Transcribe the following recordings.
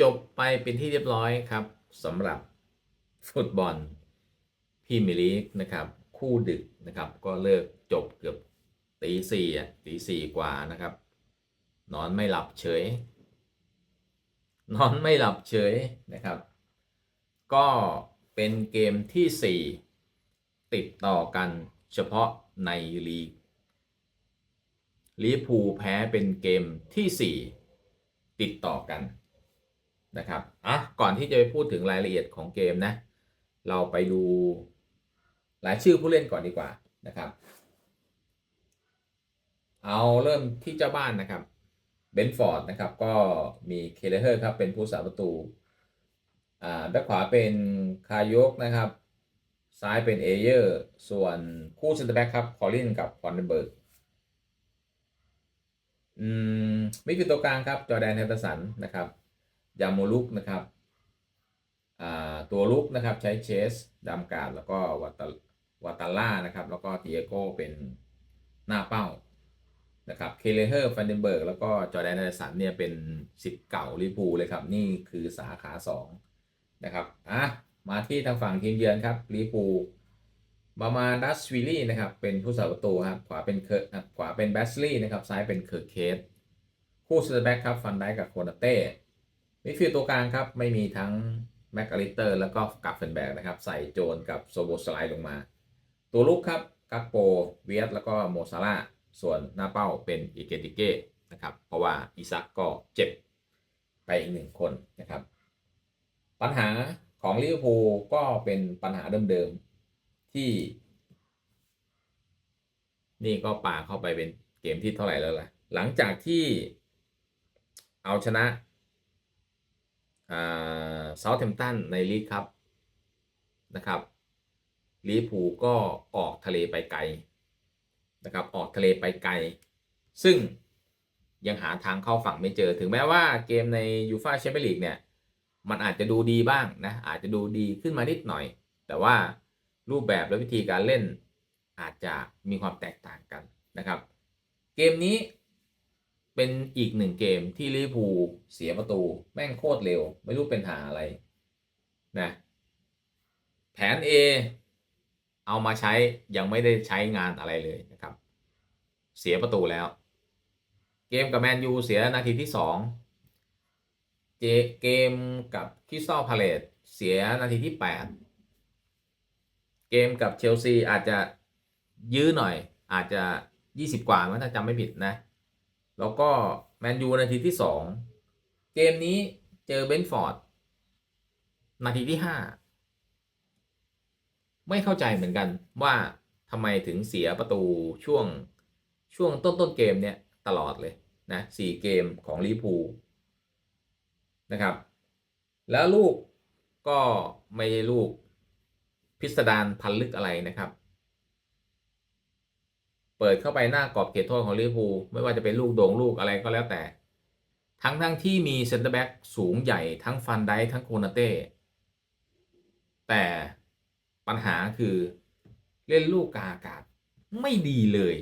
จบไปเป็นที่เรียบร้อยครับสำหรับฟุตบอลพรีเมียร์ลีกนะครับ คู่ดึกนะครับ ก็เลิกจบเกือบตีสี่อะตีสี่กว่านะครับ นอนไม่หลับเฉย นอนไม่หลับเฉยนะครับ ก็เป็นเกมที่ 4 ติดต่อกันเฉพาะในลีกลิพูแพ้เป็นเกมที่ 4 ติดต่อกัน นะครับอะก่อนที่จะไปพูดถึงรายละเอียดของเกมนะ เราไปดูรายชื่อผู้เล่นก่อนดีกว่านะครับ เอาเริ่มที่เจ้าบ้านนะครับเบนฟอร์ดนะครับก็มีเคเลเฮอร์ครับเป็นผู้สาประตูอ่าแบ็คขวาเป็นคายกนะครับ ซ้ายเป็นเอเยอร์ส่วนคู่เซนเตอร์แบ็คครับคอลินกับคอนเนเบิร์กอืมมิดฟิลด์ตัวกลางครับจอแดนเฮเดอร์สันนะครับ ยาโมลุกนะครับตัวลุกนะครับใช้เชสดัมกาดแล้วก็วัตวัตล่านะครับแล้วก็เตียโก้เป็นหน้าเป้านะครับเคเลเฮอร์ฟันเดนเบิร์กแล้วก็จอแดนเนสันเนี่ยเป็นสิทธิ์เก่าลิเวอร์พูเลยครับ นี่คือสาขา2นะครับอะมาที่ทางฝั่งทีมเยือนครับลิเวอร์พูบามาดัสวิลลี่นะครับเป็นผู้สาประตูครับขวาเป็นเคอร์ขวาเป็นแบสลี่นะครับซ้ายเป็นเคอร์เคสคู่เซอร์แบ็กครับฟันได้กับโคนาเต้ มิดฟิลด์ตัวกลางครับ ไม่มีทั้งแม็กอลิเตอร์แล้วก็กัฟเฟนแบกนะครับ ใส่โจนกับโซโบสไลด์ลงมา ตัวลุกครับกักโปเวียสแล้วก็โมซาร่าส่วนหน้าเป้าเป็นอิเกติเก้นะครับเพราะว่าอิซักก็เจ็บไปอีกหนึ่งคนนะครับ ปัญหาของลิเวอร์พูลก็เป็นปัญหาเดิมๆที่ นี่ก็ป่าเข้าไปเป็นเกมที่เท่าไหร่แล้วล่ะ หลังจากที่เอาชนะ เซาท์แฮมป์ตันในลีกครับนะครับลิเวอร์พูก็ออกทะเลไปไกลนะครับออกทะเลไปไกล ซึ่งยังหาทางเข้าฝั่งไม่เจอถึงแม้ว่าเกมในยูฟาแชมเปี้ยนลีกเนี่ยมันอาจจะดูดีบ้างนะอาจจะดูดีขึ้นมานิดหน่อย แต่ว่ารูปแบบและวิธีการเล่นอาจจะมีความแตกต่างกันนะครับ เกมนี้ เป็นอีกหนึ่งเกมที่ลิพูเสียประตู แม่งโคตรเร็ว ไม่รู้เป็นหาอะไรนะแผน A เอามาใช้ยังไม่ได้ใช้งานอะไรเลยนะครับ เสียประตูแล้ว เกมกับแมนยูเสียนาทีที่สองเจเกมกับคริสตัลพาเลตเสียนาทีที่แปดเกมกับเชลซีอาจจะยื้อหน่อยอาจจะยี่สิบกว่าถ้าจำไม่ผิดนะ แล้วก็แมนยูนาทีที่สองเกมนี้เจอเบนฟอร์ดนาทีที่ห้าไม่เข้าใจเหมือนกันว่าทำไมถึงเสียประตูช่วงช่วงต้นต้นเกมเนี่ยตลอดเลยนะสี่เกมของลิพูนะครับ แล้วลูกก็ไม่ใช่ลูกพิสดารพันลึกอะไรนะครับ เปิดเข้าไปหน้ากรอบเขตโทษของลิเวอร์พูลไม่ว่าจะเป็นลูกโด่งลูกอะไรก็แล้วแต่ ทั้งทั้งที่มีเซนเตอร์แบ็กสูงใหญ่ทั้งฟันไดทั้งโคนาเต้แต่ปัญหาคือเล่นลูกกาอากาศไม่ดีเลย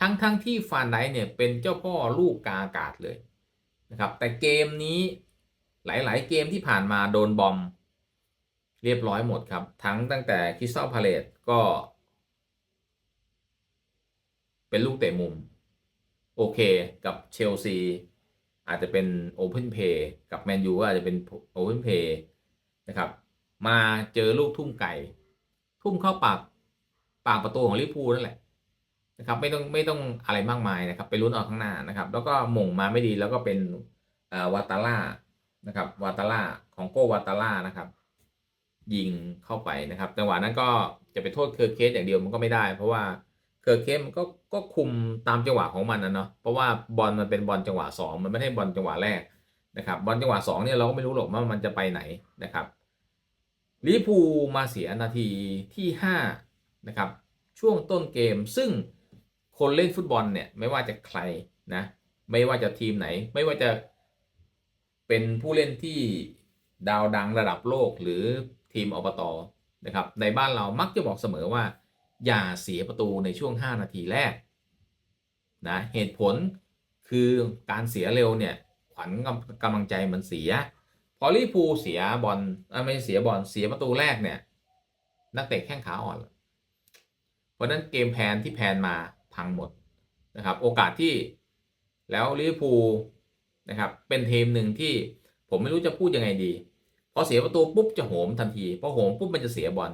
ทั้งทั้งที่ฟานไดเนี่ยเป็นเจ้าพ่อลูกกาอากาศเลยนะครับแต่เกมนี้หลาย ๆ เกมที่ผ่านมาโดนบอม เรียบร้อยหมดครับ ทั้งตั้งแต่คริสตัลพาเลตก็ เป็นลูกเตะมุม โอเคกับเชลซีอาจจะเป็นโอเพนเพย์กับแมนยูก็อาจจะเป็นโอเพนเพย์นะครับมาเจอลูกทุ่มไก่ ทุ่มเข้าปากปากประตูของลิเวอร์พูนั่นแหละนะครับไม่ต้องไม่ต้องอะไรมากมายนะครับไปลุ้นเอาข้างหน้านะครับ แล้วก็หม่งมาไม่ดีแล้วก็เป็นวาตาล่านะครับวาตาล่าของโกวาตาล่านะครับ ยิงเข้าไปนะครับจังหวะนั้นก็จะไปโทษเคอร์เคสอย่างเดียวมันก็ไม่ได้ เพราะว่า เคอร์เคมันก็ก็คุมตามจังหวะของมันนะเนาะเพราะว่าบอลมันเป็นบอลจังหวะสองมันไม่ใช่บอลจังหวะแรกนะครับบอลจังหวะสองเนี่ยเราก็ไม่รู้หรอกว่ามันจะไปไหนนะครับลิพูมาเสียนาทีที่5นะครับช่วงต้นเกมซึ่งคนเล่นฟุตบอลเนี่ยไม่ว่าจะใครนะไม่ว่าจะทีมไหน ไม่ว่าจะเป็นผู้เล่นที่ดาวดังระดับโลกหรือทีมอบตนะครับในบ้านเรามักจะบอกเสมอว่า อย่าเสียประตูในช่วง 5 นาทีแรกนะเหตุผลคือการเสียเร็วเนี่ยขวัญกำลังใจมันเสีย พอลิพูเสียบอลไม่เสียบอลเสียประตูแรกเนี่ยนักเตะแข้งขาอ่อน เพราะนั้นเกมแพนที่แพนมาพังหมดนะครับโอกาสที่แล้วลิเวอร์พูลนะครับเป็นทีมหนึ่งที่ผมไม่รู้จะพูดยังไงดี พอเสียประตูปุ๊บจะโหมทันทีพอโหมปุ๊บมันจะเสียบอล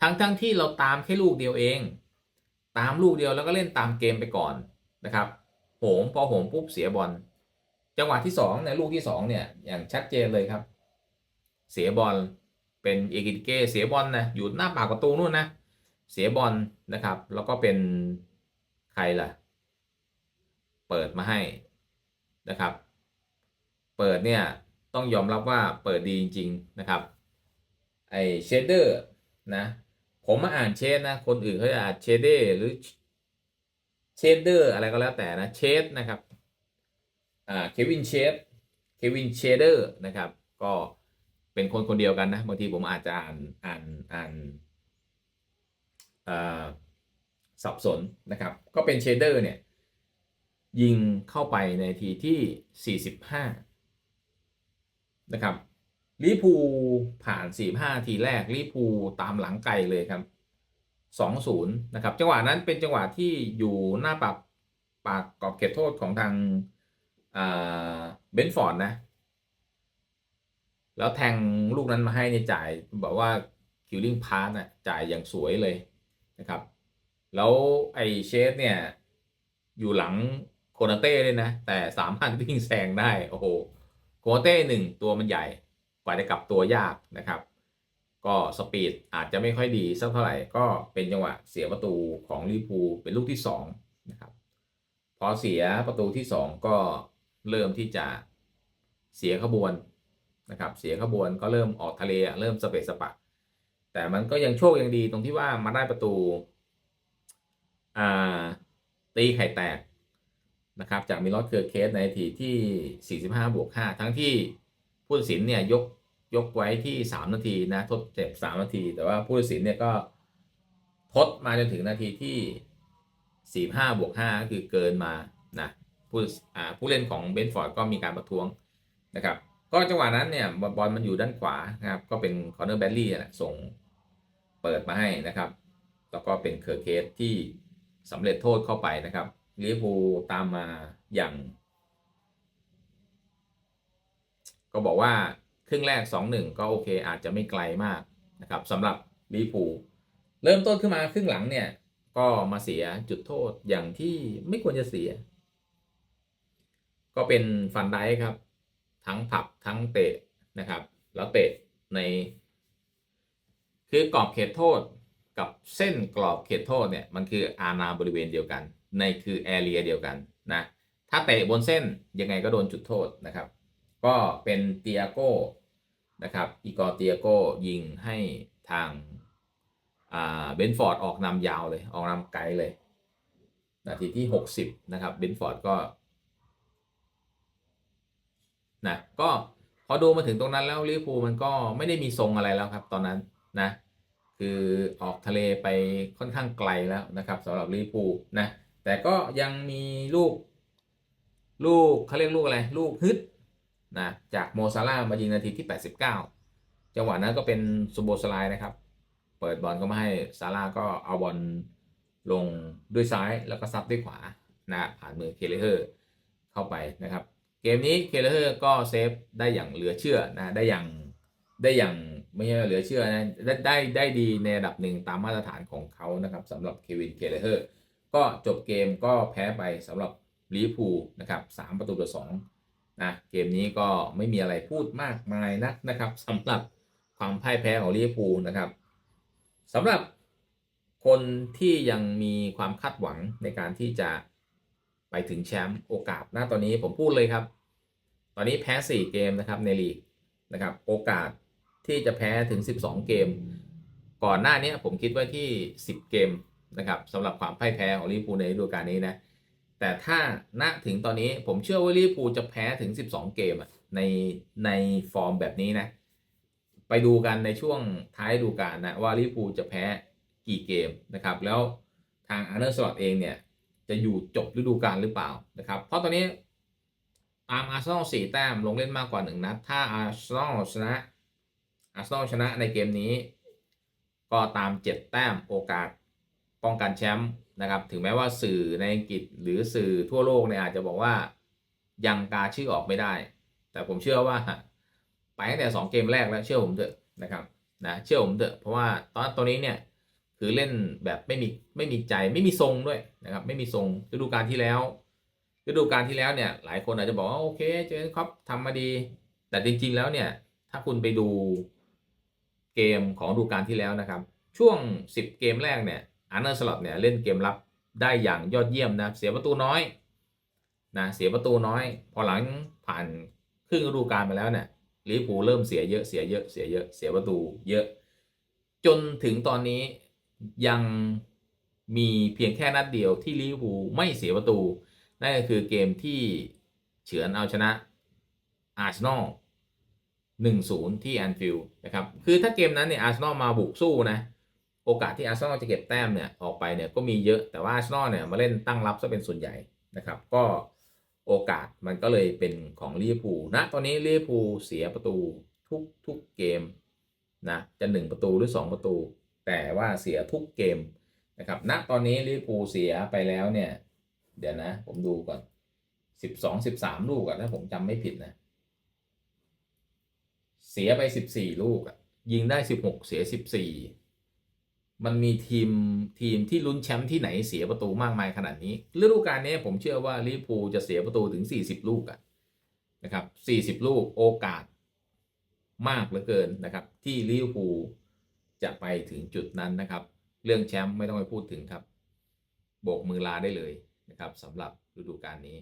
ทั้งทั้งที่เราตามแค่ลูกเดียวเอง ตามลูกเดียวแล้วก็เล่นตามเกมไปก่อนนะครับโหมพอโหมปุ๊บเสียบอลจังหวะที่สองในลูกที่สองเนี่ยอย่างชัดเจนเลยครับ เสียบอลเป็นเอกิเกเสียบอลนะอยู่หน้าปากประตูนู่นนะเสียบอลนะครับ แล้วก็เป็นใครล่ะ เปิดมาให้นะครับ เปิดเนี่ยต้องยอมรับว่าเปิดดีจริง ๆ นะครับไอเชดเดอร์นะ ผมมาอ่านเชดนะ คนอื่นเขาจะอ่านเชเดอร์หรือเชดเดอร์อะไรก็แล้วแต่นะเชดนะครับอ่าเควินเชดเควินเชเดอร์นะครับ ก็เป็นคนคนเดียวกันนะบางทีผมอาจจะอ่านอ่านอ่านอ่าสับสนนะครับ ก็เป็นเชเดอร์เนี่ย ยิงเข้าไปในทีที่ 45 นะครับ ลิปูผ่าน 45 ทีแรกลิปูตามหลังไกลเลยครับ 2-0 นะครับ จังหวะนั้นเป็นจังหวะที่อยู่หน้าปากปากกรอบเขตโทษของทางเบนฟอร์ดนะ แล้วแทงลูกนั้นมาให้ในจ่ายบอกว่าคิวลิงพาร์ตนะจ่ายอย่างสวยเลยนะครับ แล้วไอเชสเนี่ย อยู่หลังโคนาเต้เลยนะ แต่สามารถวิ่งแซงได้ โอ้โห โคนาเต้หนึ่งตัวมันใหญ่ กว่าจะกลับตัวยากนะครับ ก็สปีดอาจจะไม่ค่อยดีสักเท่าไหร่ก็เป็นจังหวะเสียประตูของลิเวอร์พูเป็นลูกที่สองนะครับพอเสียประตูที่สองก็เริ่มที่จะเสียขบวนนะครับเสียขบวนก็เริ่มออกทะเลเริ่มสเปซสปะ แต่มันก็ยังโชคยังดีตรงที่ว่ามาได้ประตูตีไข่แตกนะครับจากมิลอสเกอร์เคสในทีที่ 45 บวก 5 ทั้งที่ผู้ตัดสินเนี่ยยก ยกไว้ที่ 3 นาทีนะทดเจ็บ 3 นาที แต่ว่าผู้ตัดสินเนี่ยก็ทดมาจนถึงนาทีที่ 45บวก5ก็คือเกินมานะผู้อ่าผู้เล่นของเบนฟอร์ดก็มีการประท้วงนะครับก็จังหวะนั้นเนี่ยบอลมันอยู่ด้านขวานะครับก็เป็นคอนเนอร์แบลลี่แหละส่งเปิดมาให้นะครับ แล้วก็เป็นเคอร์เคสที่สำเร็จโทษเข้าไปนะครับลิเวอร์พูลตามมาอย่าง ก็บอกว่า ครึ่งแรก 2-1 ก็โอเค อาจจะไม่ไกลมากนะครับสำหรับลิเวอร์พูเริ่มต้นขึ้นมาครึ่งหลังเนี่ย ก็มาเสียจุดโทษอย่างที่ไม่ควรจะเสีย ก็เป็นฟันไดครับ ทั้งผักทั้งเตะนะครับ แล้วเตะใน คือกรอบเขตโทษกับเส้นกรอบเขตโทษเนี่ยมันคืออาณาบริเวณเดียวกัน ในคือแอเรียเดียวกันนะถ้าเตะบนเส้นยังไงก็โดนจุดโทษนะครับ ก็เป็นเตียโก้นะครับอีกอเตียโก้ยิงให้ทางเบนฟอร์ดออกนำยาวเลย ออกนำไกลเลย นาทีที่ 60 นะครับเบนฟอร์ดก็นะก็พอดูมาถึงตรงนั้นแล้วลิเวอร์พูลมันก็ไม่ได้มีทรงอะไรแล้วครับ ตอนนั้นนะ คือออกทะเลไปค่อนข้างไกลแล้วนะครับสำหรับลิเวอร์พูลนะ แต่ก็ยังมีลูก ลูกเขาเรียกลูกอะไร ลูกฮึด นะจากโมซาร่ามายิงนาทีที่ 89 จังหวะนั้นก็เป็นซูโบสไลนะครับ เปิดบอลก็มาให้ซาร่าก็เอาบอลลงด้วยซ้ายแล้วก็ซับด้วยขวานะผ่านมือเคเลเฮอร์เข้าไปนะครับ เกมนี้เคเลเฮอร์ก็เซฟได้อย่างเหลือเชื่อนะได้อย่างได้อย่างไม่ใช่เหลือเชื่อนะได้ได้ได้ดีในระดับหนึ่งตามมาตรฐานของเขานะครับสำหรับเควินเคเลเฮอร์ก็จบเกมก็แพ้ไปสำหรับลิเวอร์พูลนะครับสามประตูต่อสอง นะเกมนี้ก็ไม่มีอะไรพูดมากมายนักนะครับสำหรับความพ่ายแพ้ของลิเวอร์พูลนะครับสำหรับคนที่ยังมีความคาดหวังในการที่จะไปถึงแชมป์โอกาสหน้าตอนนี้ผมพูดเลยครับ ตอนนี้แพ้ 4 เกมนะครับในลีกนะครับโอกาสที่จะแพ้ถึง 12 เกม ก่อนหน้านี้ผมคิดไว้ที่ 10 เกมนะครับสำหรับความพ่ายแพ้ของลิเวอร์พูลในฤดูกาลนี้นะ แต่ถ้าณถึงตอนนี้ผมเชื่อว่าลิเวอร์พูลจะแพ้ถึง 12 เกมอะในในฟอร์มแบบนี้นะ ไปดูกันในช่วงท้ายดูกาลนะว่าลิเวอร์พูลจะแพ้กี่เกมนะครับ แล้วทางอาร์เนอร์สลอตเองเนี่ยจะอยู่จบฤดูกาลหรือเปล่านะครับ เพราะตอนนี้ตามอาร์เซนอลสี่แต้มลงเล่นมากกว่าหนึ่งนัด ถ้าอาร์เซนอลชนะอาร์เซนอลชนะในเกมนี้ ก็ตามเจ็ดแต้มโอกาส ป้องกันแชมป์นะครับ ถึงแม้ว่าสื่อในอังกฤษหรือสื่อทั่วโลกเนี่ยอาจจะบอกว่ายังกาชื่อออกไม่ได้ แต่ผมเชื่อว่า ไปตั้งแต่สองเกมแรกแล้วเชื่อผมเถอะนะครับนะเชื่อผมเถอะเพราะว่าตอนตอนนี้เนี่ยคือเล่นแบบไม่มีไม่มีใจไม่มีทรงด้วยนะครับไม่มีทรงฤดูกาลที่แล้วฤดูกาลที่แล้วเนี่ยหลายคนอาจจะบอกว่าโอเคเจอครับทำมาดี แต่จริง ๆ แล้วเนี่ยถ้าคุณไปดูเกมของฤดูกาลที่แล้วนะครับ ช่วง 10 เกมแรกเนี่ย อาร์เนอร์สล็อตเนี่ยเล่นเกมรับได้อย่างยอดเยี่ยมนะเสียประตูน้อยนะเสียประตูน้อย พอหลังผ่านครึ่งฤดูกาลมาแล้วเนี่ยลิเวอร์พูลเริ่มเสียเยอะเสียเยอะเสียเยอะเสียประตูเยอะ จนถึงตอนนี้ยังมีเพียงแค่นัดเดียวที่ลิเวอร์พูลไม่เสียประตู นั่นก็คือเกมที่เฉือนเอาชนะอาร์เซนอล1-0 ที่แอนฟิลด์นะครับ คือถ้าเกมนั้นเนี่ยอาร์เซนอลมาบุกสู้นะ โอกาสที่อาร์เซนอลจะเก็บแต้มเนี่ยออกไปเนี่ยก็มีเยอะแต่ว่าอาร์เซนอลเนี่ยมาเล่นตั้งรับซะเป็นส่วนใหญ่นะครับก็โอกาสมันก็เลยเป็นของลิเวอร์พูลนะตอนนี้ลิเวอร์พูลเสียประตูทุกทุกเกมนะจะ 1 ประตูหรือ 2 ประตู แต่ว่าเสียทุกเกมนะครับณตอนนี้ลิเวอร์พูลเสียไปแล้วเนี่ยเดี๋ยวนะผมดูก่อน 12 13 ลูกอะถ้าผมจำไม่ผิดนะ เสียไป 14 ลูกอะยิงได้ 16 เสีย 14 มันมีทีมทีมที่ลุ้นแชมป์ที่ไหนเสียประตูมากมายขนาดนี้ฤดูกาลนี้ผมเชื่อว่าลิเวอร์พูลจะเสียประตูถึง 40 ลูกอะนะครับ 40 ลูกโอกาสมากเหลือเกินนะครับ ที่ลิเวอร์พูลจะไปถึงจุดนั้นนะครับ เรื่องแชมป์ไม่ต้องไปพูดถึงครับโบกมือลาได้เลยนะครับสำหรับฤดูกาลนี้